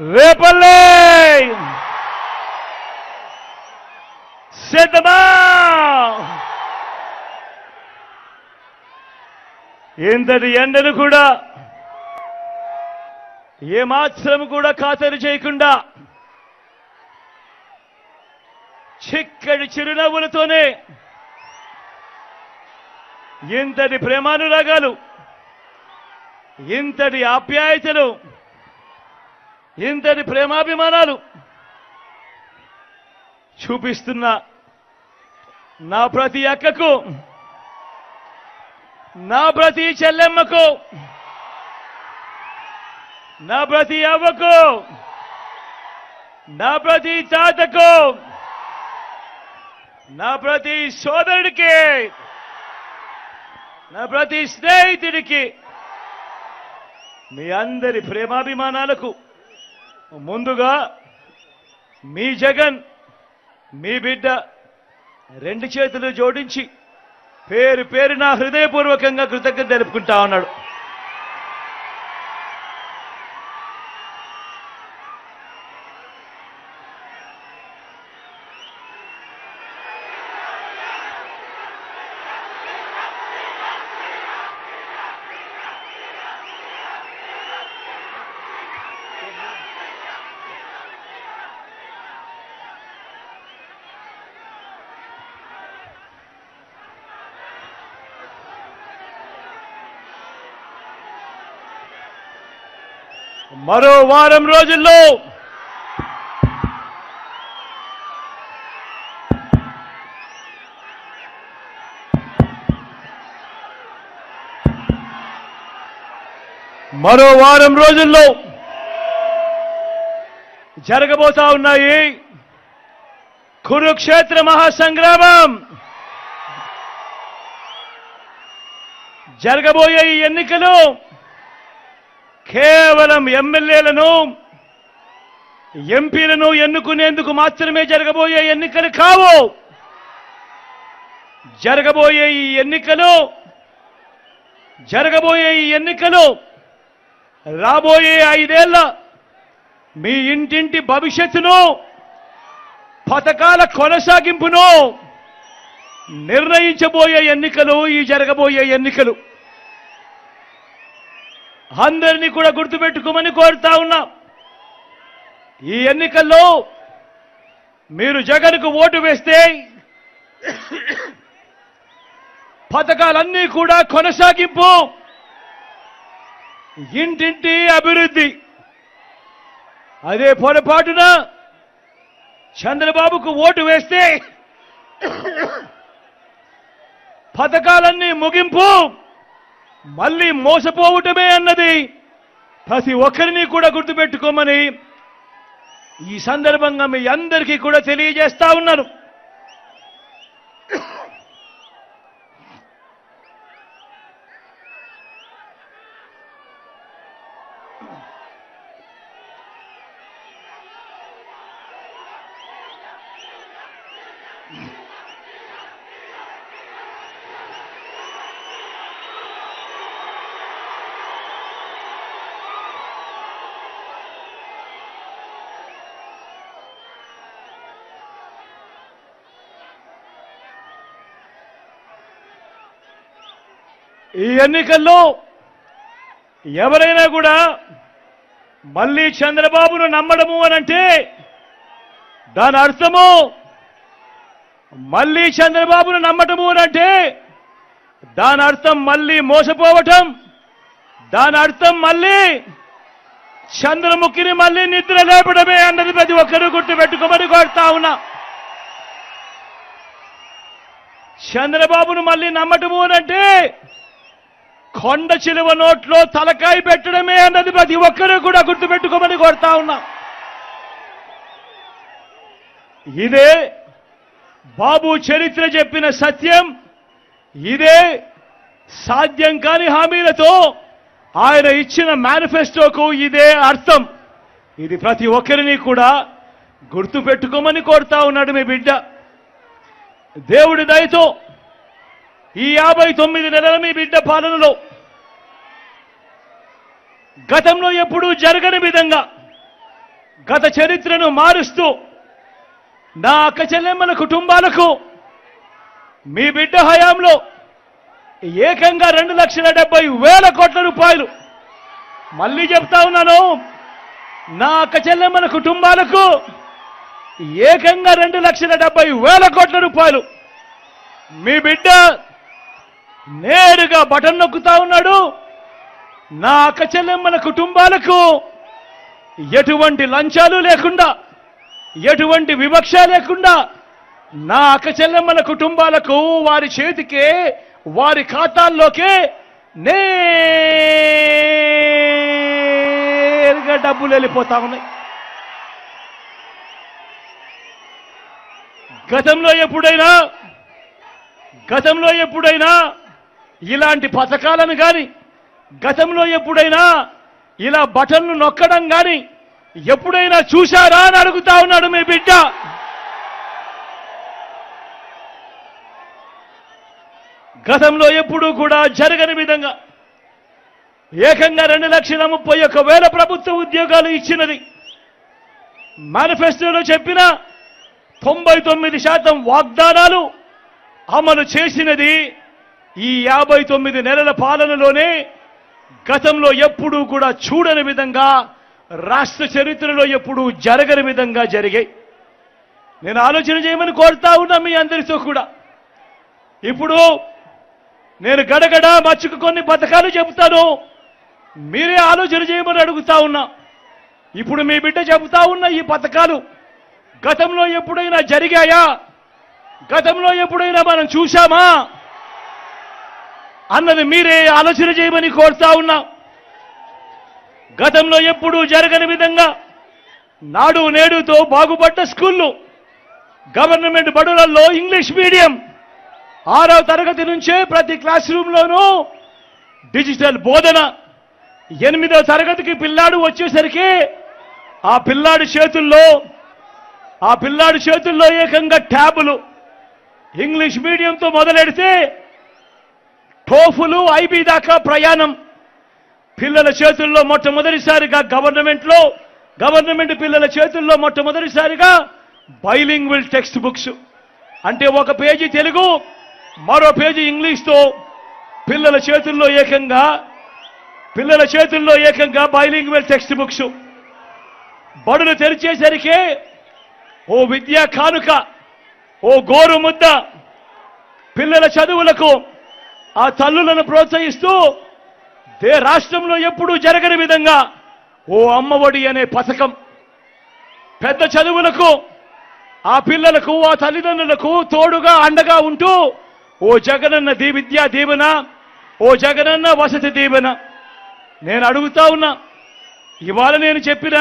వేపల్లే సిద్ధమా! ఇంతటి ఎండను కూడా ఏమాత్రం కూడా ఖాతరు చేయకుండా చిక్కడి చిరునవ్వులతోనే ఇంతటి ప్రేమానురాగాలు ఇంతటి ఆప్యాయతలు ఇంతటి ప్రేమాభిమానాలు చూపిస్తున్న నా ప్రతి అక్కకు నా ప్రతి చెల్లెమ్మకు నా ప్రతి అవ్వకు నా ప్రతి తాతకు నా ప్రతి సోదరుడికి నా ప్రతి స్నేహితుడికి మీ అందరి ప్రేమాభిమానాలకు ముందుగా మీ జగన్ మీ బిడ్డ రెండు చేతులు జోడించి పేరు పేరు నా హృదయపూర్వకంగా కృతజ్ఞత తెలుపుకుంటా ఉన్నాడు. మరో వారం రోజుల్లో మరో వారం రోజుల్లో జరగబోతా ఉన్నాయి కురుక్షేత్ర మహాసంగ్రామం. జరగబోయే ఈ ఎన్నికలు కేవలం ఎమ్మెల్యేలను ఎంపీలను ఎన్నుకునేందుకు మాత్రమే జరగబోయే ఎన్నికలు కావు. జరగబోయే ఈ ఎన్నికలు జరగబోయే ఈ ఎన్నికలు రాబోయే ఐదేళ్ళ మీ ఇంటింటి భవిష్యత్తును పథకాల కొనసాగింపును నిర్ణయించబోయే ఎన్నికలు ఈ జరగబోయే ఎన్నికలు. అందరినీ కూడా గుర్తుపెట్టుకోమని కోరుతా ఉన్నా. ఈ ఎన్నికల్లో మీరు జగన్కు ఓటు వేస్తే పథకాలన్నీ కూడా కొనసాగింపు. ఇంటింటి అభివృద్ధి. అదే పొరపాటున చంద్రబాబుకు ఓటు వేస్తే పథకాలన్నీ ముగింపు. మళ్ళీ మోసపోవటమే అన్నది ప్రతి ఒక్కరిని కూడా గుర్తుపెట్టుకోమని ఈ సందర్భంగా మీ అందరికీ కూడా తెలియజేస్తా ఉన్నాను. ఈ ఎన్నికల్లో ఎవరైనా కూడా మళ్ళీ చంద్రబాబును నమ్మడము అనంటే దాని అర్థము మళ్ళీ చంద్రబాబును నమ్మటము అనంటే దాని అర్థం మళ్ళీ మోసపోవటం దాని అర్థం మళ్ళీ చంద్రముఖిని మళ్ళీ నిద్ర లేపడమే అన్నది ప్రతి ఒక్కరూ గుర్తుపెట్టుకోమని కోరుతా ఉన్నా. చంద్రబాబును మళ్ళీ నమ్మటము అనంటే కొండ చిలువ నోట్లో తలకాయ పెట్టడమే అన్నది ప్రతి ఒక్కరూ కూడా గుర్తుపెట్టుకోమని కోరుతా ఉన్నా. ఇదే బాబు చరిత్ర చెప్పిన సత్యం ఇదే సాధ్యం కాని హామీలతో ఆయన ఇచ్చిన మేనిఫెస్టోకు ఇదే అర్థం. ఇది ప్రతి ఒక్కరిని కూడా గుర్తుపెట్టుకోమని కోరుతా ఉన్నాడు మీ బిడ్డ. దేవుడి దయతో ఈ యాభై తొమ్మిది నెలల మీ బిడ్డ పాలనలో గతంలో ఎప్పుడూ జరగని విధంగా గత చరిత్రను మారుస్తూ నా అక్క చెల్లెమ్మల కుటుంబాలకు మీ బిడ్డ హయాంలో ఏకంగా రెండు లక్షల డెబ్బై వేల కోట్ల రూపాయలు. మళ్ళీ చెప్తా ఉన్నాను నా అక్క చెల్లెమ్మల కుటుంబాలకు ఏకంగా రెండు లక్షల డెబ్బై వేల కోట్ల రూపాయలు. మీ బిడ్డ నేరుగా బటన్ నొక్కుతా ఉన్నాడు. నా అక్క చెల్లెమ్మల కుటుంబాలకు ఎటువంటి లంచాలు లేకుండా ఎటువంటి వివక్ష లేకుండా నా అక్క చెల్లెమ్మల కుటుంబాలకు వారి చేతికే వారి ఖాతాల్లోకే నేరుగా డబ్బులు వెళ్ళిపోతా ఉన్నాయి. గతంలో ఎప్పుడైనా గతంలో ఎప్పుడైనా ఇలాంటి పథకాలను కానీ గతంలో ఎప్పుడైనా ఇలా బటన్లు నొక్కడం కానీ ఎప్పుడైనా చూశారా అని అడుగుతా ఉన్నాడు మీ బిడ్డ. గతంలో ఎప్పుడూ కూడా జరగని విధంగా ఏకంగా రెండు లక్షల ముప్పై ఒక్క వేల ప్రభుత్వ ఉద్యోగాలు ఇచ్చినది. మేనిఫెస్టోలో చెప్పిన తొంభై తొమ్మిది శాతం వాగ్దానాలు అమలు చేసినది ఈ యాభై తొమ్మిది నెలల పాలనలోనే గతంలో ఎప్పుడూ కూడా చూడని విధంగా రాష్ట్ర చరిత్రలో ఎప్పుడూ జరగని విధంగా జరిగాయి. నేను ఆలోచన చేయమని కోరుతా ఉన్నా మీ అందరితో కూడా. ఇప్పుడు నేను గడగడ మచ్చుకు కొన్ని పథకాలు చెబుతాను. మీరే ఆలోచన చేయమని అడుగుతా ఉన్నా. ఇప్పుడు మీ బిడ్డ చెబుతా ఉన్న ఈ పథకాలు గతంలో ఎప్పుడైనా జరిగాయా? గతంలో ఎప్పుడైనా మనం చూశామా? అన్నది మీరే ఆలోచన చేయమని కోరుతా ఉన్నా. గతంలో ఎప్పుడూ జరగని విధంగా నాడు నేడుతో బాగుపడ్డ స్కూళ్ళు గవర్నమెంట్ బడులలో ఇంగ్లీష్ మీడియం ఆరో తరగతి నుంచే ప్రతి క్లాస్ రూమ్లోనూ డిజిటల్ బోధన. ఎనిమిదో తరగతికి పిల్లాడు వచ్చేసరికి ఆ పిల్లాడి చేతుల్లో ఆ పిల్లాడి చేతుల్లో ఏకంగా ట్యాబులు. ఇంగ్లీష్ మీడియంతో మొదలెడితే టోఫులు ఐబీ దాకా ప్రయాణం. పిల్లల చేతుల్లో మొట్టమొదటిసారిగా గవర్నమెంట్లో గవర్నమెంట్ పిల్లల చేతుల్లో మొట్టమొదటిసారిగా బైలింగ్విల్ టెక్స్ట్ బుక్స్. అంటే ఒక పేజీ తెలుగు మరో పేజీ ఇంగ్లీష్తో. పిల్లల చేతుల్లో ఏకంగా పిల్లల చేతుల్లో ఏకంగా బైలింగ్వెల్ టెక్స్ట్ బుక్స్. బడులు తెరిచేసరికి ఓ విద్యా కానుక ఓ గోరు ముద్ద పిల్లల చదువులకు ఆ తల్లులను ప్రోత్సహిస్తూ దే రాష్ట్రంలో ఎప్పుడూ జరగని విధంగా ఓ అమ్మఒడి అనే పథకం పెద్ద చదువులకు ఆ పిల్లలకు ఆ తల్లిదండ్రులకు తోడుగా అండగా ఉంటూ ఓ జగనన్న దీ విద్యా దీవెన ఓ జగనన్న వసతి దీవెన. నేను అడుగుతా ఉన్నా ఇవాళ నేను చెప్పిన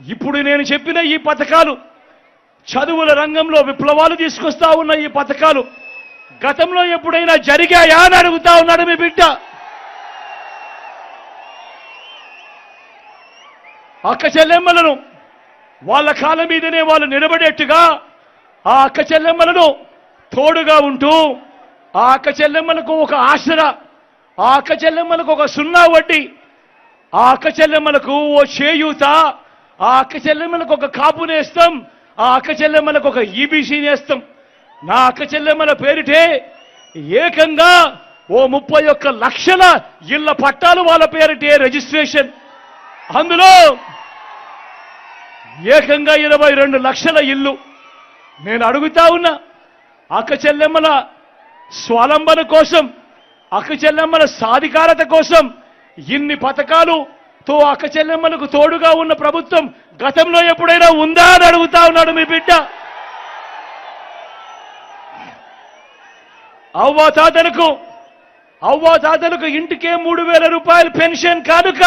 ఇప్పుడు నేను చెప్పిన ఈ పథకాలు చదువుల రంగంలో విప్లవాలు తీసుకొస్తా ఉన్న ఈ పథకాలు గతంలో ఎప్పుడైనా జరిగాయా అని అడుగుతా ఉన్నాడు మీ బిడ్డ. అక్క చెల్లెమ్మలను వాళ్ళ కాళ్ళ మీదనే వాళ్ళు నిలబడేట్టుగా ఆ అక్క చెల్లెమ్మలను తోడుగా ఉంటూ ఆ అక్క చెల్లెమ్మలకు ఒక ఆసరా ఆ అక్క చెల్లెమ్మలకు ఒక సున్నా వడ్డీ ఆ అక్క చెల్లెమ్మలకు ఓ చేయూత ఆ అక్క చెల్లెమ్మలకు ఒక కాపునేస్తాం ఆ అక్క చెల్లెమ్మలకు ఒక ఈబీసీ నేస్తాం. నా అక్క చెల్లెమ్మల పేరిటే ఏకంగా ఓ ముప్పై ఒక్క లక్షల ఇళ్ళ పట్టాలు వాళ్ళ పేరిటే రిజిస్ట్రేషన్. అందులో ఏకంగా ఇరవై రెండు లక్షల ఇల్లు నేను అడుగుతా ఉన్నా అక్క చెల్లెమ్మల స్వలంబన కోసం అక్క చెల్లెమ్మల సాధికారత కోసం ఇన్ని పథకాలుతో అక్క చెల్లెమ్మలకు తోడుగా ఉన్న ప్రభుత్వం గతంలో ఎప్పుడైనా ఉందా అని అడుగుతా ఉన్నాడు మీ బిడ్డ. అవ్వా తాతలకు అవ్వా తాతలకు ఇంటికే మూడు వేల రూపాయలు పెన్షన్ కానుక.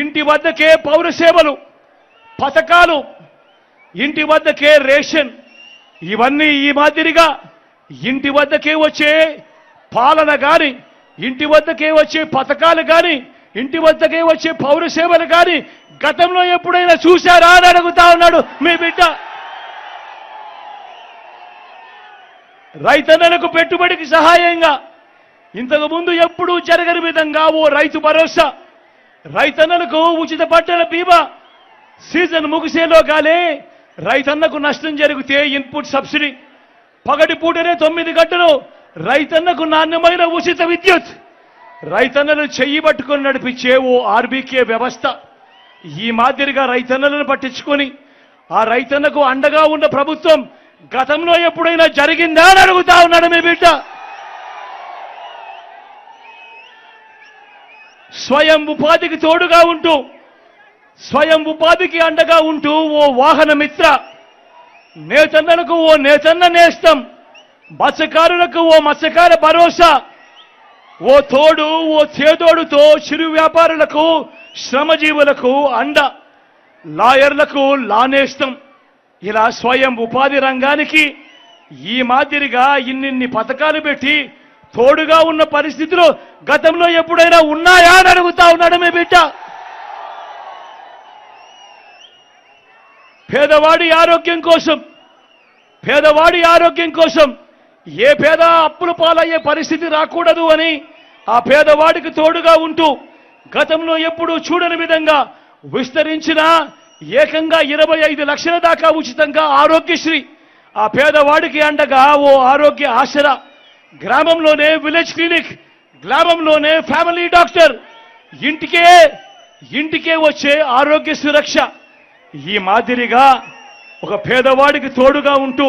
ఇంటి వద్దకే పౌర సేవలు పథకాలు ఇంటి వద్దకే రేషన్ ఇవన్నీ ఈ మాదిరిగా ఇంటి వద్దకే వచ్చే పాలన కానీ ఇంటి వద్దకే వచ్చే పథకాలు కానీ ఇంటి వద్దకే వచ్చే పౌర సేవలు కానీ గతంలో ఎప్పుడైనా చూశారా అని అడుగుతా ఉన్నాడు మీ బిడ్డ. రైతన్నలకు పెట్టుబడికి సహాయంగా ఇంతకుముందు ఎప్పుడూ జరగని విధంగా ఓ రైతు భరోసా రైతన్నలకు ఉచిత పంటల బీమా సీజన్ ముగిసేలోగానే రైతన్నకు నష్టం జరిగితే ఇన్పుట్ సబ్సిడీ. పగటి పూటనే తొమ్మిది గంటలు రైతన్నకు నాణ్యమైన ఉచిత విద్యుత్. రైతన్నలు చెయ్యి పట్టుకొని నడిపించే ఓ ఆర్బీకే వ్యవస్థ. ఈ మాదిరిగా రైతన్నలను పట్టించుకొని ఆ రైతన్నకు అండగా ఉన్న ప్రభుత్వం గతంలో ఎప్పుడైనా జరిగిందా అని అడుగుతా ఉన్నాడు మీ బిడ్డ. స్వయం ఉపాధికి తోడుగా ఉంటూ స్వయం ఉపాధికి అండగా ఉంటూ ఓ వాహన మిత్ర నేతన్నలకు ఓ నేతన్న నేస్తం మత్స్యకారులకు ఓ మత్స్యకార భరోసా ఓ తోడు ఓ చేదోడుతో చిరు వ్యాపారులకు శ్రమజీవులకు అండ లాయర్లకు లానేస్తం. ఇలా స్వయం ఉపాధి రంగానికి ఈ మాదిరిగా ఇన్నిన్ని పథకాలు పెట్టి తోడుగా ఉన్న పరిస్థితులు గతంలో ఎప్పుడైనా ఉన్నాయా అని అడుగుతా ఉన్నాడు మీ బిడ్డ. పేదవాడి ఆరోగ్యం కోసం పేదవాడి ఆరోగ్యం కోసం ఏ పేద అప్పుల పాలయ్యే పరిస్థితి రాకూడదు అని ఆ పేదవాడికి తోడుగా ఉంటూ గతంలో ఎప్పుడూ చూడని విధంగా విస్తరించిన ఏకంగా ఇరవై ఐదు లక్షల దాకా ఉచితంగా ఆరోగ్యశ్రీ. ఆ పేదవాడికి అండగా ఓ ఆరోగ్య ఆసరా గ్రామంలోనే విలేజ్ క్లినిక్ గ్రామంలోనే ఫ్యామిలీ డాక్టర్. ఇంటికే ఇంటికే వచ్చే ఆరోగ్య సురక్ష. ఈ మాదిరిగా ఒక పేదవాడికి తోడుగా ఉంటూ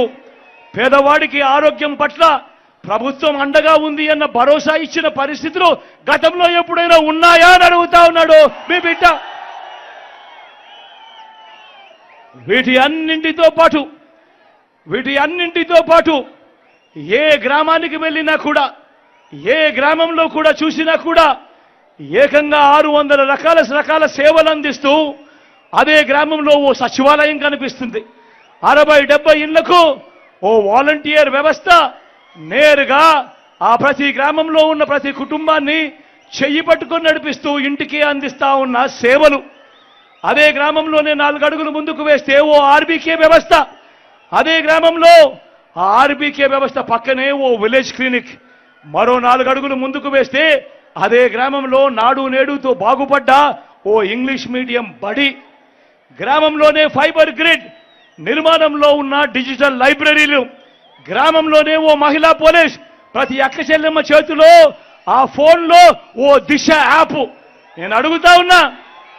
పేదవాడికి ఆరోగ్యం పట్ల ప్రభుత్వం అండగా ఉంది అన్న భరోసా ఇచ్చిన పరిస్థితులు గతంలో ఎప్పుడైనా ఉన్నాయా అని అడుగుతా ఉన్నాడు మీ బిడ్డ. వీటి అన్నింటితో పాటు వీటి అన్నింటితో పాటు ఏ గ్రామానికి వెళ్ళినా కూడా ఏ గ్రామంలో కూడా చూసినా కూడా ఏకంగా ఆరు వందల రకాల రకాల సేవలు అందిస్తూ అదే గ్రామంలో ఓ సచివాలయం కనిపిస్తుంది. అరవై డెబ్బై ఇళ్ళకు ఓ వాలంటీర్ వ్యవస్థ నేరుగా ఆ ప్రతి గ్రామంలో ఉన్న ప్రతి కుటుంబాన్ని చెయ్యి పట్టుకొని నడిపిస్తూ ఇంటికి అందిస్తా ఉన్న సేవలు. అదే గ్రామంలోనే నాలుగు అడుగులు ముందుకు వేస్తే ఓ ఆర్బీకే వ్యవస్థ. అదే గ్రామంలో ఆ ఆర్బీకే వ్యవస్థ పక్కనే ఓ విలేజ్ క్లినిక్. మరో నాలుగు అడుగులు ముందుకు వేస్తే అదే గ్రామంలో నాడు నేడుతో బాగుపడ్డ ఓ ఇంగ్లీష్ మీడియం బడి. గ్రామంలోనే ఫైబర్ గ్రిడ్ నిర్మాణంలో ఉన్న డిజిటల్ లైబ్రరీలు. గ్రామంలోనే ఓ మహిళా పోలీస్ ప్రతి అక్క చెల్లెమ్మ చేతిలో ఆ ఫోన్లో ఓ దిశ యాప్. నేను అడుగుతా ఉన్నా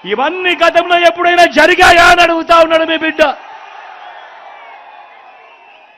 ఇవన్నీ గతంలో ఎప్పుడైనా జరిగాయా అని అడుగుతా ఉన్నాడు మీ బిడ్డ.